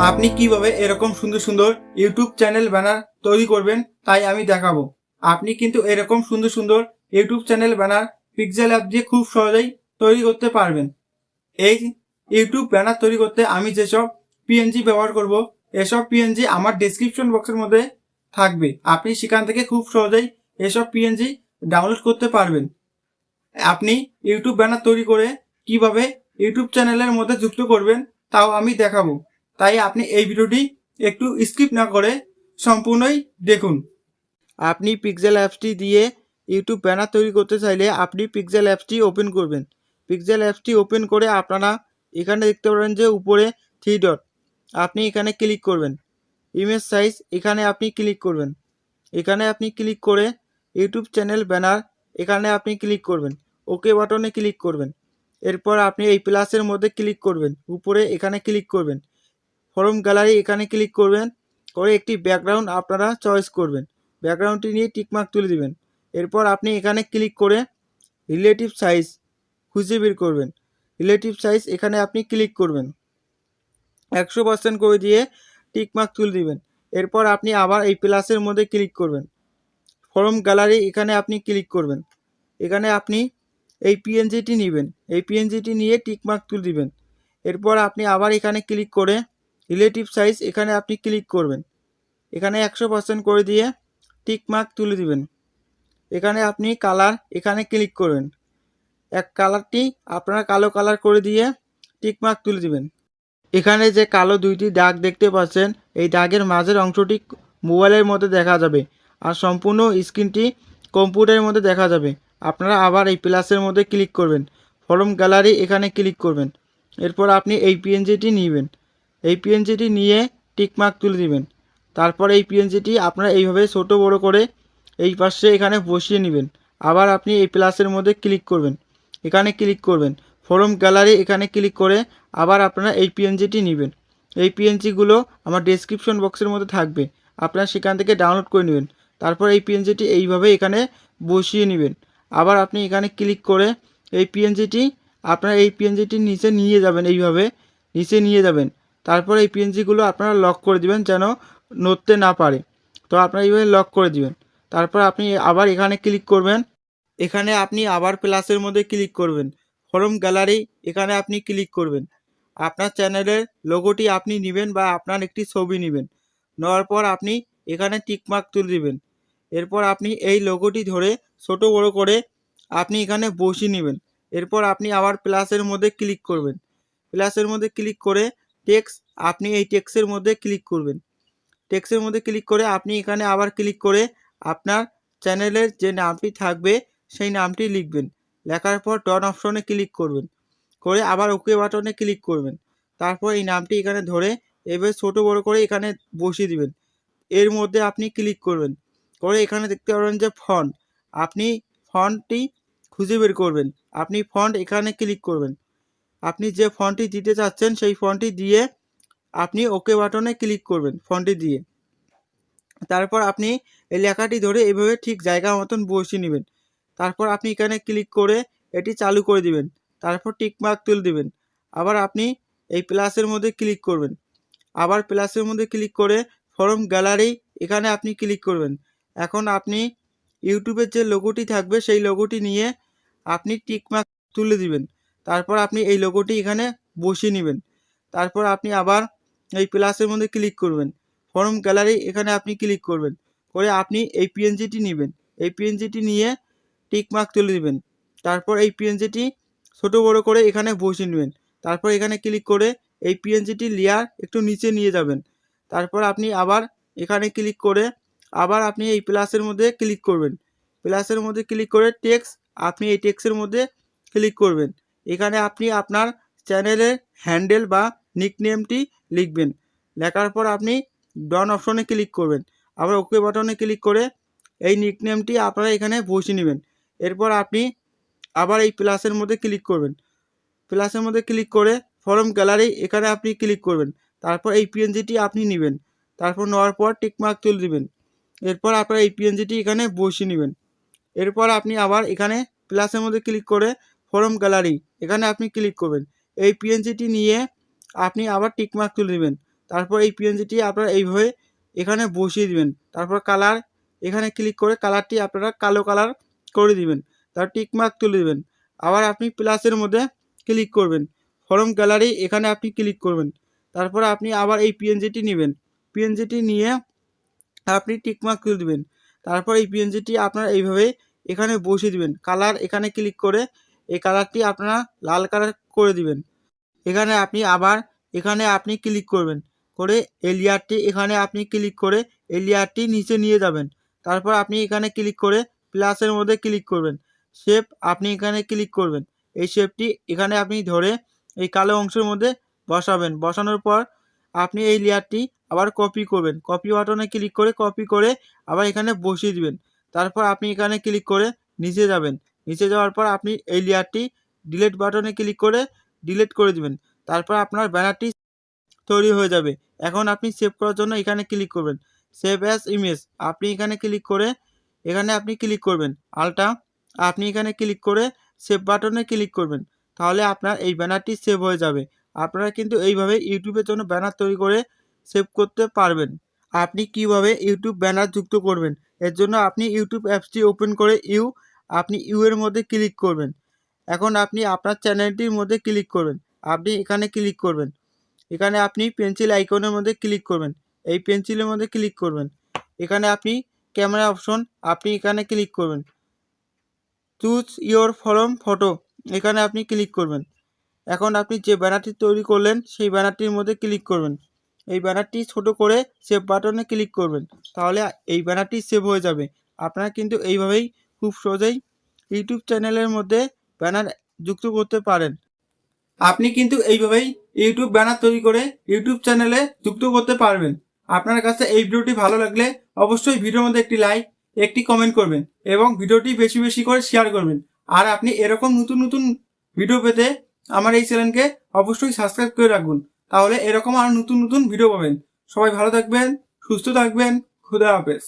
আপনি কীভাবে এরকম সুন্দর সুন্দর ইউটিউব চ্যানেল ব্যানার তৈরি করবেন তাই আমি দেখাবো। আপনি কিন্তু এরকম সুন্দর সুন্দর YouTube channel banner pixel app দিয়ে খুব সহজেই তৈরি করতে পারবেন। এই ইউটিউব ব্যানার তৈরি করতে আমি যেসব পিএনজি ব্যবহার করব, এসব পিএনজি আমার ডেসক্রিপশন বক্সের মধ্যে থাকবে। আপনি সেখান থেকে খুব সহজেই এসব পিএনজি ডাউনলোড করতে পারবেন। আপনি ইউটিউব ব্যানার তৈরি করে কীভাবে ইউটিউব চ্যানেলের মধ্যে যুক্ত করবেন, তাও আমি দেখাবো। তাই আপনি এই ভিডিওটি একটু স্কিপ না করে সম্পূর্ণই দেখুন। আপনি পিক্সেল অ্যাপসটি দিয়ে ইউটিউব ব্যানার তৈরি করতে চাইলে আপনি পিক্সেল অ্যাপসটি ওপেন করবেন। পিক্সেল অ্যাপসটি ওপেন করে আপনারা এখানে দেখতে পারেন যে উপরে থ্রি ডট আপনি এখানে ক্লিক করবেন। ইমেজ সাইজ এখানে আপনি ক্লিক করবেন। এখানে আপনি ক্লিক করে ইউটিউব চ্যানেল ব্যানার এখানে আপনি ক্লিক করবেন। ওকে বাটনে ক্লিক করবেন। এরপর আপনি এই প্লাসের মধ্যে ক্লিক করবেন। উপরে এখানে ক্লিক করবেন। ফরম গ্যালারি এখানে ক্লিক করবেন। করে একটি ব্যাকগ্রাউন্ড আপনারা চয়েস করবেন। ব্যাকগ্রাউন্ডটি নিয়ে টিকমার্ক তুলে দিবেন। এরপর আপনি এখানে ক্লিক করে রিলেটিভ সাইজ খুঁজে বের করবেন। রিলেটিভ সাইজ এখানে আপনি ক্লিক করবেন। একশো পার্সেন্ট করে দিয়ে টিকমার্ক তুলে দিবেন। এরপর আপনি আবার এই প্লাসের মধ্যে ক্লিক করবেন। ফরম গ্যালারি এখানে আপনি ক্লিক করবেন। এখানে আপনি এই পিএনজিটি নেবেন। এই পিএনজিটি নিয়ে টিকমার্ক তুলে দিবেন। এরপর আপনি আবার এখানে ক্লিক করে রিলেটিভ সাইজ এখানে আপনি ক্লিক করবেন। এখানে একশো পার্সেন্ট করে দিয়ে টিকমার্ক তুলে দিবেন। এখানে আপনি কালার এখানে ক্লিক করবেন। এক কালারটি আপনারা কালো কালার করে দিয়ে টিকমার্ক তুলে দিবেন। এখানে যে কালো দুইটি দাগ দেখতে পাচ্ছেন, এই দাগের মাঝের অংশটি মোবাইলের মধ্যে দেখা যাবে আর সম্পূর্ণ স্ক্রিনটি কম্পিউটারের মধ্যে দেখা যাবে। আপনারা আবার এই প্লাসের মধ্যে ক্লিক করবেন। ফরম গ্যালারি এখানে ক্লিক করবেন। এরপর আপনি এই পিএনজিটি নেবেন। এই পিএনজিটি নিয়ে টিকমার্ক তুলে দিবেন। তারপর এই পিএনজিটি আপনারা এইভাবে ছোট বড় করে এই পাশে এখানে বসিয়ে নেবেন। আবার আপনি এই প্লাসের মধ্যে ক্লিক করবেন। এখানে ক্লিক করবেন। ফরম গ্যালারি এখানে ক্লিক করে আবার আপনারা এই পিএনজিটি নেবেন। এই পিএনজিগুলো আমার ডেসক্রিপশন বক্সের মধ্যে থাকবে। আপনারা সেখান থেকে ডাউনলোড করে নেবেন। তারপর এই পিএনজিটি এইভাবে এখানে বসিয়ে নেবেন। আবার আপনি এখানে ক্লিক করে এই পিএনজিটি আপনারা এই পিএনজিটির নিচে নিয়ে যাবেন এইভাবে। নিচে নিয়ে যাবেন। তারপর এই পিএনজিগুলো আপনারা লক করে দিবেন যেন নড়তে না পারে। তো আপনারা এইভাবে লক করে দিবেন। তারপর আপনি আবার এখানে ক্লিক করবেন। এখানে আপনি আবার প্লাসের মধ্যে ক্লিক করবেন। ফরম গ্যালারি এখানে আপনি ক্লিক করবেন। আপনার চ্যানেলের লোগোটি আপনি নেবেন বা আপনার একটি ছবি নেবেন। নেওয়ার পর আপনি এখানে টিকমার্ক তুলে দিবেন। এরপর আপনি এই লোগোটি ধরে ছোট বড় করে আপনি এখানে বসিয়ে নেবেন। এরপর আপনি আবার প্লাসের মধ্যে ক্লিক করবেন। প্লাসের মধ্যে ক্লিক করে টেক্স, আপনি এই টেক্সের মধ্যে ক্লিক করবেন। টেক্সের মধ্যে ক্লিক করে আপনি এখানে আবার ক্লিক করে আপনার চ্যানেলের যে নামটি থাকবে, সেই নামটি লিখবেন। লেখার পর ডন অপশনে ক্লিক করবেন। করে আবার ওকে বাটনে ক্লিক করবেন। তারপর এই নামটি এখানে ধরে এবার ছোট বড় করে এখানে বসিয়ে দিবেন। এর মধ্যে আপনি ক্লিক করবেন। করে এখানে দেখতে পাবেন যে ফন্ট আপনি ফন্টটি খুঁজে বের করবেন। আপনি ফন্ট এখানে ক্লিক করবেন। আপনি যে ফন্টটি দিতে চাচ্ছেন, সেই ফন্টটি দিয়ে আপনি ওকে বাটনে ক্লিক করবেন, ফন্টটি দিয়ে। তারপর আপনি এই লেখাটি ধরে এভাবে ঠিক জায়গা মতন বসিয়ে নেবেন। তারপর আপনি এখানে ক্লিক করে এটি চালু করে দিবেন। তারপর টিকমার্ক তুলে দিবেন। আবার আপনি এই প্লাসের মধ্যে ক্লিক করবেন। আবার প্লাসের মধ্যে ক্লিক করে ফরম গ্যালারি এখানে আপনি ক্লিক করবেন। এখন আপনি ইউটিউবের যে লোগোটি থাকবে, সেই লোগোটি নিয়ে আপনি টিকমার্ক তুলে দিবেন। তারপর আপনি এই লোগোটি এখানে বসিয়ে নেবেন। তারপর আপনি আবার এই প্লাসের মধ্যে ক্লিক করবেন। ফরম গ্যালারি এখানে আপনি ক্লিক করবেন। করে আপনি এই পিএনজিটি নেবেন। এই পিএনজিটি নিয়ে টিকমার্ক তুলে দেবেন। তারপর এই পিএনজিটি ছোটো বড় করে এখানে বসিয়ে নেবেন। তারপর এখানে ক্লিক করে এই পিএনজিটি লেয়ার একটু নিচে নিয়ে যাবেন। তারপর আপনি আবার এখানে ক্লিক করে আবার আপনি এই প্লাসের মধ্যে ক্লিক করবেন। প্লাসের মধ্যে ক্লিক করে টেক্স আপনি এই টেক্সের মধ্যে ক্লিক করবেন। এখানে আপনি আপনার চ্যানেলের হ্যান্ডেল বা নিকনেমটি লিখবেন। লেখার পর আপনি ডন অপশনে ক্লিক করবেন। আবার ওকে বাটনে ক্লিক করে এই নিকনেমটি আপনারা এখানে বসিয়ে নেবেন। এরপর আপনি আবার এই প্লাসের মধ্যে ক্লিক করবেন। প্লাসের মধ্যে ক্লিক করে ফরম গ্যালারি এখানে আপনি ক্লিক করবেন। তারপর এই পিএনজিটি আপনি নেবেন। তারপর নেওয়ার পর টিকমার্ক তুলে দিবেন। এরপর আপনারা এই পিএনজিটি এখানে বসিয়ে নেবেন। এরপর আপনি আবার এখানে প্লাসের মধ্যে ক্লিক করে ফরম গ্যালারি এখানে আপনি ক্লিক করবেন। এই পিএনজিটি নিয়ে আপনি আবার টিকমার্ক তুলে দেবেন। তারপর এই পিএনজিটি আপনারা এইভাবে এখানে বসিয়ে দিবেন। তারপর কালার এখানে ক্লিক করে কালারটি আপনারা কালো কালার করে দিবেন। তার টিকমার্ক তুলে দিবেন। আবার আপনি প্লাসের মধ্যে ক্লিক করবেন। ফরম গ্যালারি এখানে আপনি ক্লিক করবেন। তারপর আপনি আবার এই পিএনজিটি নেবেন। পিএনজিটি নিয়ে আপনি টিকমার্ক তুলে দিবেন। তারপর এই পিএনজিটি আপনারা এইভাবে এখানে বসিয়ে দিবেন। কালার এখানে ক্লিক করে এই কালারটি আপনারা লাল কালার করে দিবেন। এখানে আপনি আবার এখানে আপনি ক্লিক করবেন। করে এই এখানে আপনি ক্লিক করে এই নিচে নিয়ে যাবেন। তারপর আপনি এখানে ক্লিক করে প্লাসের মধ্যে ক্লিক করবেন। শেপ আপনি এখানে ক্লিক করবেন। এই শেপটি এখানে আপনি ধরে এই কালো অংশের মধ্যে বসাবেন। বসানোর পর আপনি এই লেয়ারটি আবার কপি করবেন। কপি বাটনে ক্লিক করে কপি করে আবার এখানে বসিয়ে দিবেন। তারপর আপনি এখানে ক্লিক করে নিচে যাবেন। নিচে যাওয়ার পর আপনি এই লেয়ারটি ডিলিট বাটনে ক্লিক করে ডিলিট করে দিবেন। তারপর আপনার ব্যানারটি তৈরি হয়ে যাবে। এখন আপনি সেভ করার জন্য এখানে ক্লিক করবেন। সেভ অ্যাজ ইমেজ আপনি এখানে ক্লিক করে এখানে আপনি ক্লিক করবেন। আলটা আপনি এখানে ক্লিক করে সেভ বাটনে ক্লিক করবেন। তাহলে আপনার এই ব্যানারটি সেভ হয়ে যাবে। আপনারা কিন্তু এইভাবে ইউটিউবের জন্য ব্যানার তৈরি করে সেভ করতে পারবেন। আপনি কীভাবে ইউটিউব ব্যানার যুক্ত করবেন? এর জন্য আপনি ইউটিউব অ্যাপসটি ওপেন করে ইউ আপনি ইউ এর মধ্যে ক্লিক করবেন। এখন আপনি আপনার চ্যানেলটির মধ্যে ক্লিক করবেন। আপনি এখানে ক্লিক করবেন। এখানে আপনি পেন্সিল আইকনের মধ্যে ক্লিক করবেন। এই পেন্সিলের মধ্যে ক্লিক করবেন। এখানে আপনি ক্যামেরা অপশন আপনি এখানে ক্লিক করবেন। চুজ ইয়োর ফরম ফটো এখানে আপনি ক্লিক করবেন। এখন আপনি যে ব্যানারটি তৈরি করলেন সেই ব্যানারটির মধ্যে ক্লিক করবেন। এই ব্যানারটি ছোট করে সেভ বাটনে ক্লিক করবেন। তাহলে এই ব্যানারটি সেভ হয়ে যাবে। আপনারা কিন্তু এইভাবেই খুব সহজেই ইউটিউব চ্যানেলের মধ্যে ব্যানার যুক্ত করতে পারেন। আপনি কিন্তু এইভাবেই ইউটিউব ব্যানার তৈরি করে ইউটিউব চ্যানেলে যুক্ত করতে পারবেন। আপনার কাছে এই ভিডিওটি ভালো লাগলে অবশ্যই ভিডিওর মধ্যে একটি লাইক, একটি কমেন্ট করবেন এবং ভিডিওটি বেশি বেশি করে শেয়ার করবেন। আর আপনি এরকম নতুন নতুন ভিডিও পেতে আমার এই চ্যানেলকে অবশ্যই সাবস্ক্রাইব করে রাখুন। তাহলে এরকম আর নতুন নতুন ভিডিও পাবেন। সবাই ভালো থাকবেন, সুস্থ থাকবেন, খুদা হাফেজ।